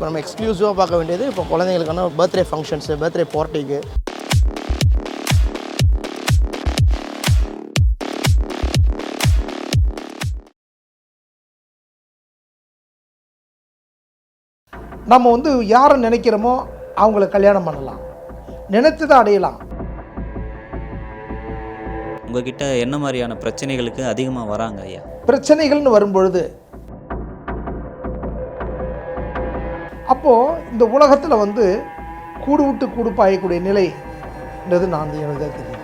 இப்போ நம்ம எக்ஸ்க்ளூசிவாக பார்க்க வேண்டியது இப்போ குழந்தைங்களுக்கான பர்த்டே ஃபங்க்ஷன்ஸு பர்த்டே பார்ட்டிக்கு நம்ம வந்து யாரை நினைக்கிறோமோ அவங்கள கல்யாணம் பண்ணலாம். நினைத்ததை அடையலாம். உங்ககிட்ட என்ன மாதிரியான பிரச்சனைகளுக்கு அதிகமாக வராங்க ஐயா? பிரச்சனைகள்னு வரும்பொழுது அப்போது இந்த உலகத்தில் வந்து கூடு விட்டு கூடு பாயக்கூடிய நிலைன்றது நான் எனக்கு தெரியும்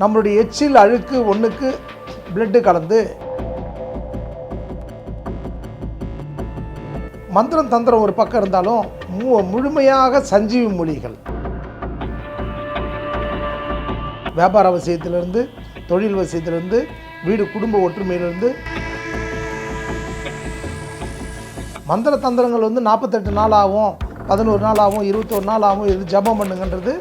நம்மளுடைய எச்சில் அழுக்கு ஒன்றுக்கு பிளட்டு கலந்து மந்திரம் தந்திரம் ஒரு பக்கம் இருந்தாலும் மு முழுமையாக சஞ்சீவி மொழிகள். வியாபார விஷயத்திலிருந்து தொழில் விஷயத்திலிருந்து வீடு குடும்ப ஒற்றுமையிலிருந்து மந்திர தந்திரங்கள் வந்து நாற்பத்தெட்டு நாள் ஆகும் பதினோரு நாள் ஆகும் இருபத்தொரு நாள் ஆகும் இது ஜபம் பண்ணுங்கன்றது.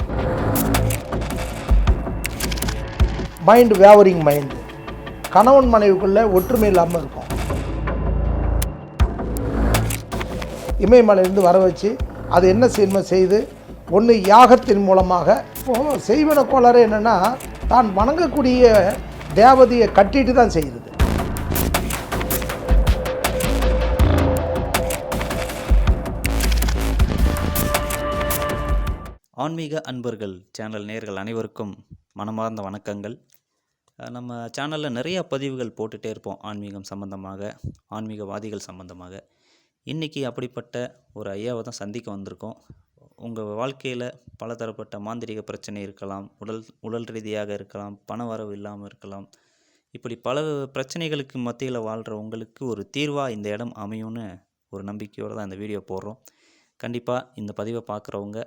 மைண்டு வேவரிங் மைண்டு கணவன் மனைவிக்குள்ள ஒற்றுமை இல்லாமல் இருக்கும். இமயமலையிலேருந்து வர வச்சு அது என்ன செய்யணுமோ செய்து ஒன்று யாகத்தின் மூலமாக இப்போது செய்வன கோளாறு என்னென்னா தான் வணங்கக்கூடிய தேவதையை கட்டிட்டு தான் செய்யுது. ஆன்மீக அன்பர்கள் சேனல் நேர்கள் அனைவருக்கும் மனமார்ந்த வணக்கங்கள். நம்ம சேனலில் நிறையா பதிவுகள் போட்டுகிட்டே இருப்போம் ஆன்மீகம் சம்பந்தமாக ஆன்மீகவாதிகள் சம்பந்தமாக. இன்றைக்கி அப்படிப்பட்ட ஒரு ஐயாவை தான் சந்திக்க வந்திருக்கோம். உங்கள் வாழ்க்கையில் பலதரப்பட்ட மாந்திரிக பிரச்சனை இருக்கலாம் உடல் உடல் ரீதியாக இருக்கலாம் பண வரவு இல்லாமல் இருக்கலாம். இப்படி பல பிரச்சனைகளுக்கு மத்தியில் வாழ்கிற உங்களுக்கு ஒரு தீர்வாக இந்த இடம் அமையும்னு ஒரு நம்பிக்கையோடு தான் இந்த வீடியோ போடுறோம். கண்டிப்பாக இந்த பதிவை பார்க்குறவங்க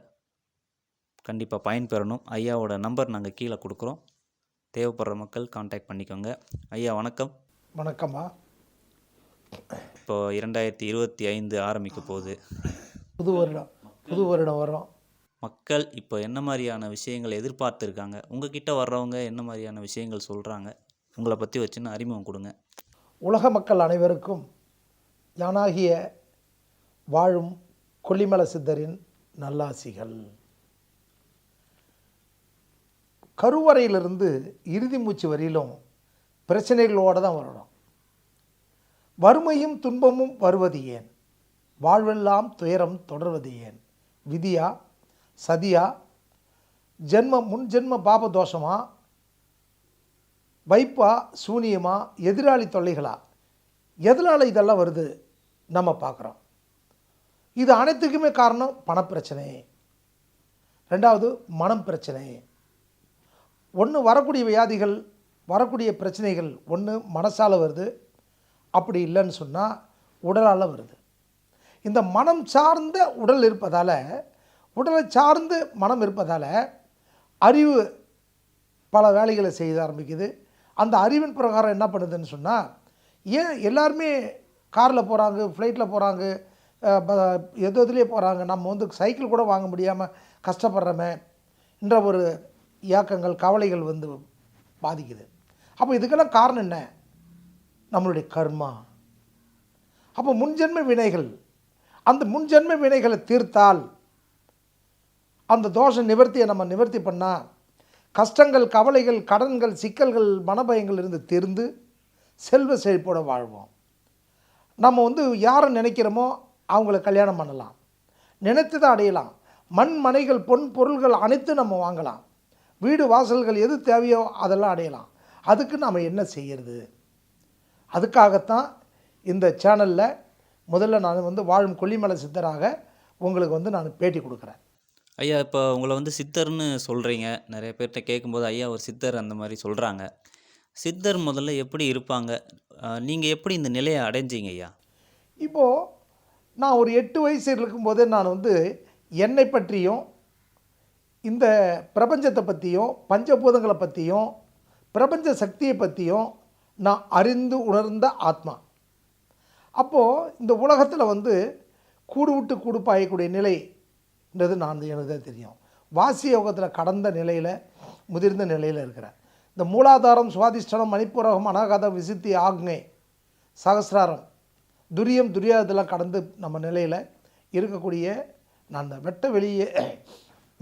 கண்டிப்பாக பயன்பெறணும் ஐயாவோட நம்பர் நாங்கள் கீழே கொடுக்குறோம். தேவைப்படுற மக்கள் காண்டாக்ட் பண்ணிக்கோங்க. ஐயா வணக்கம். வணக்கம்மா. இப்போ இரண்டாயிரத்தி இருபத்தி ஐந்து ஆரம்பிக்க போகுது. புது வருடம். புது வருடம் வரும் மக்கள் இப்போ என்ன மாதிரியான விஷயங்கள் எதிர்பார்த்துருக்காங்க? உங்ககிட்ட வர்றவங்க என்ன மாதிரியான விஷயங்கள் சொல்கிறாங்க உங்களை பற்றி வச்சுன்னு அறிமுகம் கொடுங்க. உலக மக்கள் அனைவருக்கும் யானாகிய வாழும் கொல்லிமல சித்தரின் நல்லாசிகள். கருவறையிலிருந்து இறுதி மூச்சு வரையிலும் பிரச்சனைகளோடு தான் வரணும். வறுமையும் துன்பமும் வருவது ஏன்? வாழ்வெல்லாம் துயரம் தொடர்வது ஏன்? விதியா? சதியா? ஜென்ம முன் ஜென்ம பாப தோஷமா? வைப்பா சூனியமா? எதிராளி தொல்லைகளா? எதனால் இதெல்லாம் வருது? நம்ம பார்க்குறோம். இது அனைத்துக்குமே காரணம் பணப்பிரச்சனை. ரெண்டாவது மனம் பிரச்சனை ஒன்று வரக்கூடிய வியாதிகள் வரக்கூடிய பிரச்சனைகள் ஒன்று மனசால் வருது. அப்படி இல்லைன்னு சொன்னால் உடலால் வருது. இந்த மனம் சார்ந்த உடல் இருப்பதால் உடலை சார்ந்து மனம் இருப்பதால் அறிவு பல வேலைகளை செய்ய ஆரம்பிக்குது. அந்த அறிவின் பிரகாரம் என்ன பண்ணுதுன்னு சொன்னால் ஏன் எல்லாருமே காரில் போகிறாங்க ஃப்ளைட்டில் போகிறாங்க எது எதுலேயே போகிறாங்க நம்ம வந்து சைக்கிள் கூட வாங்க முடியாமல் கஷ்டப்படுறோமே என்ற ஒரு இயக்கங்கள் கவலைகள் வந்து பாதிக்குது. அப்போ இதுக்கெல்லாம் காரணம் என்ன? நம்மளுடைய கர்மா. அப்போ முன்ஜென்ம வினைகள் அந்த முன்ஜென்ம வினைகளை தீர்த்தால் அந்த தோஷ நிவர்த்தியை நம்ம நிவர்த்தி பண்ணால் கஷ்டங்கள் கவலைகள் கடன்கள் சிக்கல்கள் மனபயங்கள் இருந்து தீர்ந்து செல்வ செழிப்போடு வாழ்வோம். நம்ம வந்து யாரை நினைக்கிறோமோ அவங்கள கல்யாணம் பண்ணலாம். நினைத்து தான் அடையலாம். மண் மனைகள் பொன் பொருள்கள் அனைத்தும் நம்ம வாங்கலாம். வீடு வாசல்கள் எது தேவையோ அதெல்லாம் அடையலாம். அதுக்கு நாம் என்ன செய்யறது? அதுக்காகத்தான் இந்த சேனலில் முதல்ல நான் வந்து வாழும் கொல்லிமலை சித்தராக உங்களுக்கு வந்து நான் பேட்டி கொடுக்குறேன். ஐயா இப்போ உங்களை வந்து சித்தர்னு சொல்கிறீங்க நிறைய பேர்கிட்ட கேட்கும்போது ஐயா ஒரு சித்தர் அந்த மாதிரி சொல்கிறாங்க சித்தர் முதல்ல எப்படி இருப்பாங்க? நீங்கள் எப்படி இந்த நிலையை அடைஞ்சீங்க ஐயா? இப்போது நான் ஒரு எட்டு வயசு இருக்கும்போதே நான் வந்து என்னை பற்றியும் இந்த பிரபஞ்சத்தை பற்றியும் பஞ்சபூதங்களை பற்றியும் பிரபஞ்ச சக்தியை பற்றியும் நான் அறிந்து உணர்ந்த ஆத்மா. அப்போது இந்த உலகத்தில் வந்து கூடு விட்டு கூடு பாயக்கூடிய நிலைன்றது நான் எனக்கு தான் தெரியும். வாசி யோகத்தில் கடந்த நிலையில் முதிர்ந்த நிலையில் இருக்கிறேன். இந்த மூலாதாரம் சுவாதிஷ்டனம் மணிப்புரகம் அனாகாதம் விசித்தி ஆக்ஞை சகசிராரம் துரியம் துரியாதெல்லாம் கடந்து நம்ம நிலையில் இருக்கக்கூடிய நான் அந்த வெட்ட வெளியே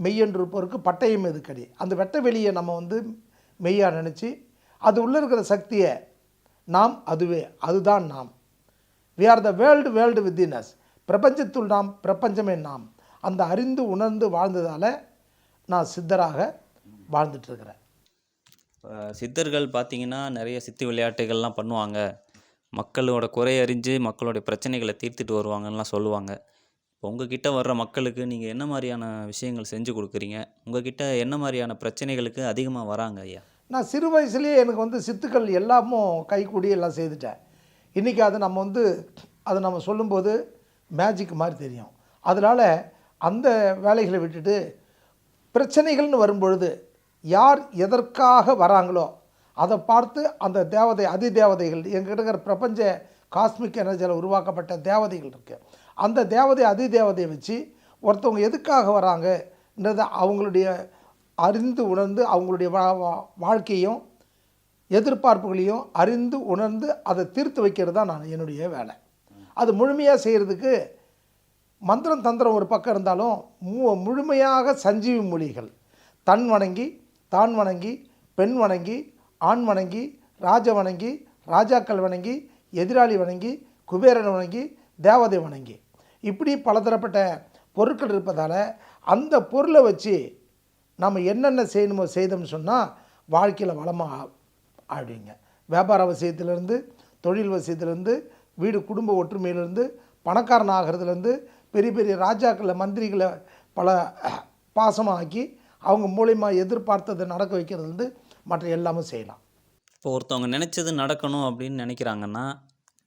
மெய்யென்று இருப்பவருக்கு பட்டயம் எதுக்கடி? அந்த வெட்ட வெளியை நம்ம வந்து மெய்யாக நினச்சி அது உள்ளே இருக்கிற சக்தியை நாம் அதுவே அதுதான் நாம். We are the world world within us பிரபஞ்சத்துள் நாம் பிரபஞ்சமே நாம். அந்த அறிந்து உணர்ந்து வாழ்ந்ததால் நான் சித்தராக வாழ்ந்துட்டுருக்கிறேன். சித்தர்கள் பார்த்தீங்கன்னா நிறைய சித்தி விளையாட்டுகள்லாம் பண்ணுவாங்க. மக்களோட குறை அறிஞ்சு மக்களுடைய பிரச்சனைகளை தீர்த்துட்டு வருவாங்கன்னுலாம் சொல்லுவாங்க. இப்போ உங்ககிட்ட வர்ற மக்களுக்கு நீங்கள் என்ன மாதிரியான விஷயங்கள் செஞ்சு கொடுக்குறீங்க? உங்ககிட்ட என்ன மாதிரியான பிரச்சனைகளுக்கு அதிகமாக வராங்க ஐயா? நான் சிறு வயசுலேயே எனக்கு வந்து சித்துக்கள் எல்லாமும் கைக்கூடி எல்லாம் செய்துட்டேன். இன்றைக்கி அதை நம்ம வந்து அதை நம்ம சொல்லும்போது மேஜிக் மாதிரி தெரியும். அதனால் அந்த வேலைகளை விட்டுட்டு பிரச்சனைகள்னு வரும்பொழுது யார் எதற்காக வராங்களோ அதை பார்த்து அந்த தேவதை அதி தேவதைகள் எங்கிட்ட இருக்கிற பிரபஞ்ச காஸ்மிக் எனர்ஜியில் உருவாக்கப்பட்ட தேவதைகள் இருக்குது அந்த தேவதை அதி தேவதையை வச்சு ஒருத்தவங்க எதுக்காக வராங்கன்றதை அவங்களுடைய அறிந்து உணர்ந்து அவங்களுடைய வா வா- வாழ்க்கையும் எதிர்பார்ப்புகளையும் அறிந்து உணர்ந்து அதை தீர்த்து வைக்கிறது தான் நான் என்னுடைய வேலை. அது முழுமையாக செய்கிறதுக்கு மந்திரம் தந்திரம் ஒரு பக்கம் இருந்தாலும் மு முழுமையாக சஞ்சீவி மொழிகள் தன் வணங்கி தான் வணங்கி பெண் வணங்கி ஆண் வணங்கி ராஜ வணங்கி ராஜாக்கள் வணங்கி எதிராளி வணங்கி குபேரன் வணங்கி தேவதை வணங்கி. இப்படி பலதரப்பட்ட பொருட்கள் இருப்பதால் அந்த பொருளை வச்சு நம்ம என்னென்ன செய்யணுமோ செய்தோம்னு சொன்னால் வாழ்க்கையில் வளமாக ஆடுவீங்க வியாபார விஷயத்துலேருந்து தொழில் விஷயத்துலேருந்து வீடு குடும்ப ஒற்றுமையிலேருந்து பணக்காரன் ஆகிறதுலேருந்து பெரிய பெரிய ராஜாக்களை மந்திரிகளை பல பாசமாக்கி அவங்க மூலயமா எதிர்பார்த்ததை நடக்க வைக்கிறதுலேருந்து மற்ற எல்லாமே செய்யலாம். இப்போ ஒருத்தவங்க நினச்சது நடக்கணும் அப்படின்னு நினைக்கிறாங்கன்னா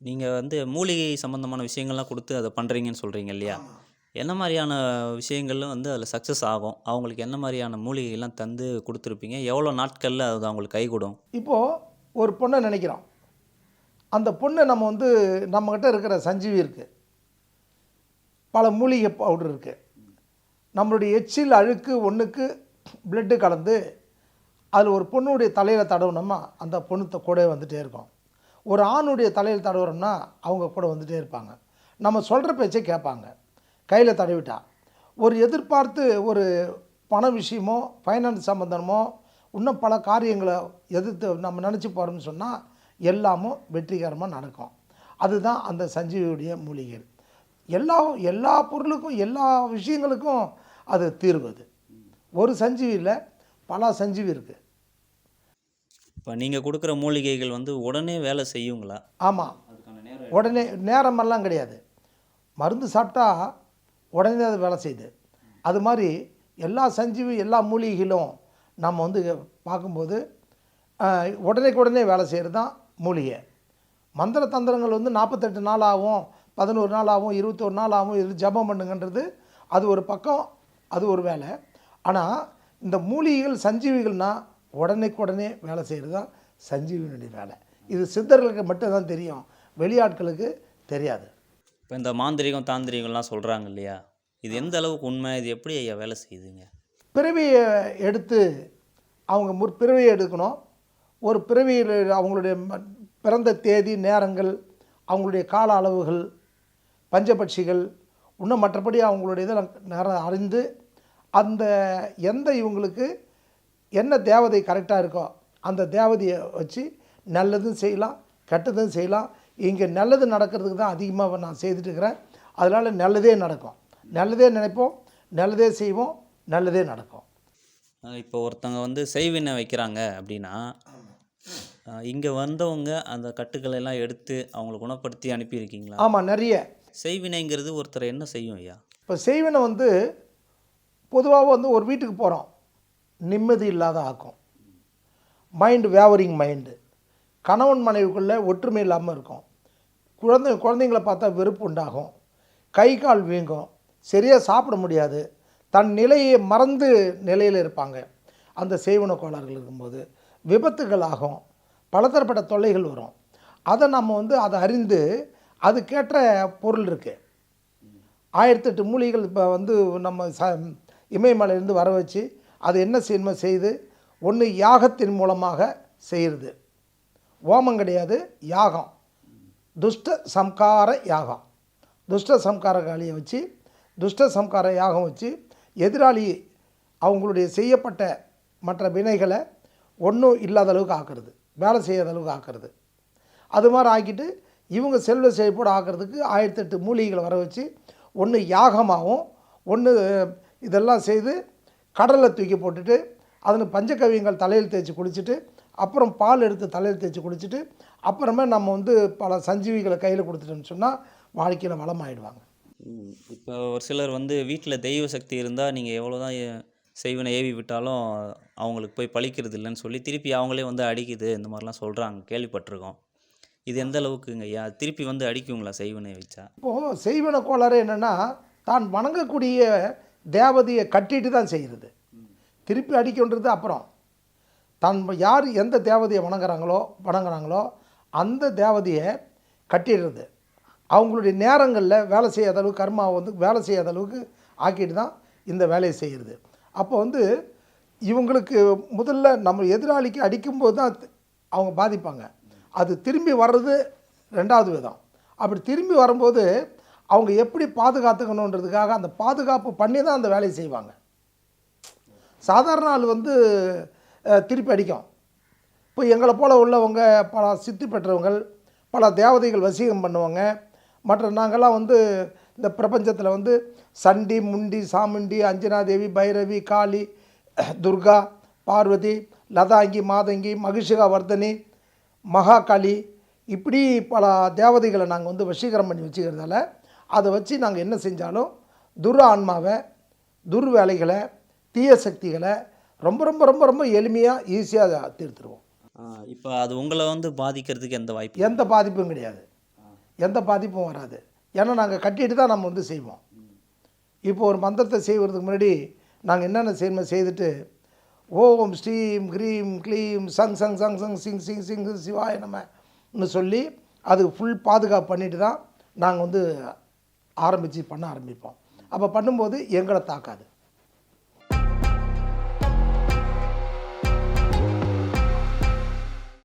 நீங்கள் வந்து மூலிகை சம்மந்தமான விஷயங்கள்லாம் கொடுத்து அதை பண்ணுறீங்கன்னு சொல்கிறீங்க இல்லையா? என்ன மாதிரியான விஷயங்களும் வந்து அதில் சக்ஸஸ் ஆகும்? அவங்களுக்கு என்ன மாதிரியான மூலிகைலாம் தந்து கொடுத்துருப்பீங்க? எவ்வளோ நாட்களில் அது அவங்களுக்கு கைகூடும்? இப்போது ஒரு பொண்ணை நினைக்கிறோம். அந்த பொண்ணை நம்ம வந்து நம்மக்கிட்ட இருக்கிற சஞ்சீவி இருக்குது பல மூலிகை பவுடர் இருக்குது நம்மளுடைய எச்சில் அழுக்கு ஒன்றுக்கு பிளட்டு கலந்து அதில் ஒரு பொண்ணுடைய தலையில் தடவுனோமா அந்த பொண்ணு கூடவே வந்துகிட்டே இருக்கும். ஒரு ஆணுடைய தலையில் தடவுறோம்னா அவங்க கூட வந்துகிட்டே இருப்பாங்க. நம்ம சொல்கிற பேச்சை கேட்பாங்க. கையில் தடவிட்டா. ஒரு எதிர்பார்த்து ஒரு பண விஷயமோ ஃபைனான்ஸ் சம்மந்தமோ இன்னும் பல காரியங்களை எதிர்த்து நம்ம நினச்சி போகிறோம்னு சொன்னால் எல்லாமும் வெற்றிகரமாக நடக்கும். அதுதான் அந்த சஞ்சீவியுடைய மூலிகை எல்லா எல்லா பொருளுக்கும் எல்லா விஷயங்களுக்கும் அது தீர்வது ஒரு சஞ்சீவியில் பல சஞ்சீவி இருக்குது இப்போ நீங்கள் கொடுக்குற மூலிகைகள் வந்து உடனே வேலை செய்யுங்களா? ஆமாம் உடனே நேரமெல்லாம் கிடையாது. மருந்து சாப்பிட்டா உடனே அது வேலை செய்யுது. அது மாதிரி எல்லா சஞ்சீவி எல்லா மூலிகைகளும் நம்ம வந்து பார்க்கும்போது உடனே வேலை செய்கிறது தான் மூலிகை. மந்திர தந்திரங்கள் வந்து நாற்பத்தெட்டு நாள் ஆகும் பதினோரு நாள் ஆகும் இருபத்தொரு நாள் ஆகும் இது ஜபம் பண்ணுங்கன்றது அது ஒரு பக்கம் அது ஒரு வேலை. ஆனால் இந்த மூலிகைகள் சஞ்சீவிகள்னால் உடனேக்கு உடனே வேலை செய்கிறது தான் சஞ்சீவினுடைய வேலை. இது சித்தர்களுக்கு மட்டும்தான் தெரியும். வெளியாட்களுக்கு தெரியாது. இப்போ இந்த மாந்திரிகம் தாந்திரிகம்லாம் சொல்கிறாங்க இல்லையா? இது எந்த அளவுக்கு உண்மை? இது எப்படி ஐயா வேலை செய்யுதுங்க? பிறவியை எடுத்து அவங்க முற்பிறவியை எடுக்கணும். ஒரு பிறவியில் அவங்களுடைய பிறந்த தேதி நேரங்கள் அவங்களுடைய கால அளவுகள் பஞ்சபட்சிகள் இன்னும் மற்றபடி அவங்களுடைய இதெல்லாம் நேரம் அறிந்து அந்த எந்த இவங்களுக்கு என்ன தேவதை கரெக்டாக இருக்கோ அந்த தேவதையை வச்சு நல்லதும் செய்யலாம் கெட்டதும் செய்யலாம். இங்கே நல்லது நடக்கிறதுக்கு தான் அதிகமாக நான் செய்துட்டு இருக்கிறேன் அதனால் நல்லதே நடக்கும். நல்லதே நினைப்போம் நல்லதே செய்வோம் நல்லதே நடக்கும். இப்போ ஒருத்தவங்க வந்து செய்வினை வைக்கிறாங்க அப்படின்னா இங்கே வந்தவங்க அந்த கட்டுக்களை எல்லாம் எடுத்து அவங்கள குணப்படுத்தி அனுப்பியிருக்கீங்களா? ஆமாம் நிறைய. செய்வினைங்கிறது ஒருத்தர் என்ன செய்யும் ஐயா? இப்போ செய்வனை வந்து பொதுவாக வந்து ஒரு வீட்டுக்கு போகிறோம் நிம்மதி இல்லாத ஆக்கும். மைண்டு வேவரிங் மைண்டு கணவன் மனைவிக்குள்ளே ஒற்றுமை இல்லாமல் இருக்கும். குழந்தை குழந்தைங்களை பார்த்தா வெறுப்பு உண்டாகும். கை கால் வீங்கும். சரியாக சாப்பிட முடியாது. தன் நிலையை மறந்து நிலையில் இருப்பாங்க. அந்த செய்வன கோளாறுகள் இருக்கும்போது விபத்துகள் ஆகும். பலதரப்பட்ட தொல்லைகள் வரும். அதை நம்ம வந்து அதை அறிந்து அதுக்கேற்ற பொருள் இருக்குது ஆயிரத்தெட்டு மூலிகைகள் இப்போ வந்து நம்ம ச இமயமலையிலேருந்து வர வச்சு அது என்ன செய்யணுமோ செய்து ஒன்று யாகத்தின் மூலமாக செய்கிறது ஓமம் கிடையாது யாகம். துஷ்ட சம்கார யாகம். துஷ்ட சம்கார காளியை வச்சு துஷ்ட சம்கார யாகம் வச்சு எதிராளி அவங்களுடைய செய்யப்பட்ட மற்ற வினைகளை ஒன்றும் இல்லாத அளவுக்கு ஆக்குறது வேலை செய்யாத அளவுக்கு ஆக்குறது. அது மாதிரி ஆக்கிட்டு இவங்க செல்வ செழிப்போடு ஆக்கிறதுக்கு ஆயிரத்தெட்டு மூலிகைகளை வர வச்சு ஒன்று யாகமாகவும் ஒன்று இதெல்லாம் செய்து கடலில் தூக்கி போட்டுட்டு அதில் பஞ்சகவியங்கள் தலையில் தேய்ச்சி குளிச்சுட்டு அப்புறம் பால் எடுத்து தலையில் தேய்ச்சி குளிச்சுட்டு அப்புறமே நம்ம வந்து பல சஞ்சீவிகளை கையில் கொடுத்துட்டோம்னு சொன்னால் வாழ்க்கையில் வளமாயிடுவாங்க. இப்போ ஒரு சிலர் வந்து வீட்டில் தெய்வ சக்தி இருந்தால் நீங்கள் எவ்வளோ தான் செய்வனை ஏவி விட்டாலும் அவங்களுக்கு போய் பழிக்கிறது இல்லைன்னு சொல்லி திருப்பி அவங்களே வந்து அடிக்குது இந்த மாதிரிலாம் சொல்கிறாங்க கேள்விப்பட்டிருக்கோம். இது எந்த அளவுக்குங்க ஐயா? திருப்பி வந்து அடிக்குங்களா செய்வனை வச்சா? இப்போது செய்வன கோளாறு என்னென்னா தான் வணங்கக்கூடிய தேவதையை கட்டிட்டு தான் செய்கிறது. திருப்பி அடிக்கின்றது அப்புறம் தன் யார் எந்த தேவதையை வணங்குறாங்களோ வணங்குறாங்களோ அந்த தேவதையை கட்டிடுறது அவங்களுடைய நேரங்களில் வேலை செய்யாத அளவுக்கு கர்மாவை வந்து வேலை செய்யாத அளவுக்கு ஆக்கிட்டு தான் இந்த வேலையை செய்கிறது. அப்போ வந்து இவங்களுக்கு முதல்ல நம்ம எதிராளிக்கு அடிக்கும்போது தான் அவங்க பாதிப்பாங்க. அது திரும்பி வர்றது ரெண்டாவது விதம். அப்படி திரும்பி வரும்போது அவங்க எப்படி பாதுகாத்துக்கணுன்றதுக்காக அந்த பாதுகாப்பு பண்ணி தான் அந்த வேலையை செய்வாங்க. சாதாரண ஆள் வந்து திருப்பி அடிக்கும். இப்போ எங்களை போல் உள்ளவங்க பல சித்தி பெற்றவங்கள் பல தேவதைகள் வசீகம் பண்ணுவாங்க. மற்ற நாங்கள்லாம் வந்து இந்த பிரபஞ்சத்தில் வந்து சண்டி முண்டி சாமுண்டி அஞ்சனாதேவி பைரவி காளி துர்கா பார்வதி லதாங்கி மாதங்கி மகிஷிகா வர்தனி மகாகாளி இப்படி பல தேவதைகளை நாங்கள் வந்து வசீகரம் பண்ணி வச்சுக்கிறதால அதை வச்சு நாங்கள் என்ன செஞ்சாலும் துர் ஆன்மாவை துர் வேலைகளை தீய சக்திகளை ரொம்ப ரொம்ப ரொம்ப ரொம்ப எளிமையாக ஈஸியாக தீர்த்துருவோம். இப்போ அது உங்களை வந்து பாதிக்கிறதுக்கு எந்த வாய்ப்பு எந்த பாதிப்பும் கிடையாது. எந்த பாதிப்பும் வராது. ஏன்னா நாங்கள் கட்டிட்டு தான் நம்ம வந்து செய்வோம். இப்போ ஒரு மந்திரத்தை செய்வதுக்கு முன்னாடி நாங்கள் என்னென்ன செய்யணும் செய்துட்டு ஓம் ஸ்ரீம் க்ரீம் க்ளீம் சங் சங் சங் சங் சிங் சிங் சிங் சிவாய நம்மன்னு சொல்லி அதுக்கு ஃபுல் பாதுகாப்பு பண்ணிட்டு தான் நாங்கள் வந்து ஆரம்பித்து பண்ண ஆரம்பிப்போம். அப்போ பண்ணும்போது எங்களை தாக்காது.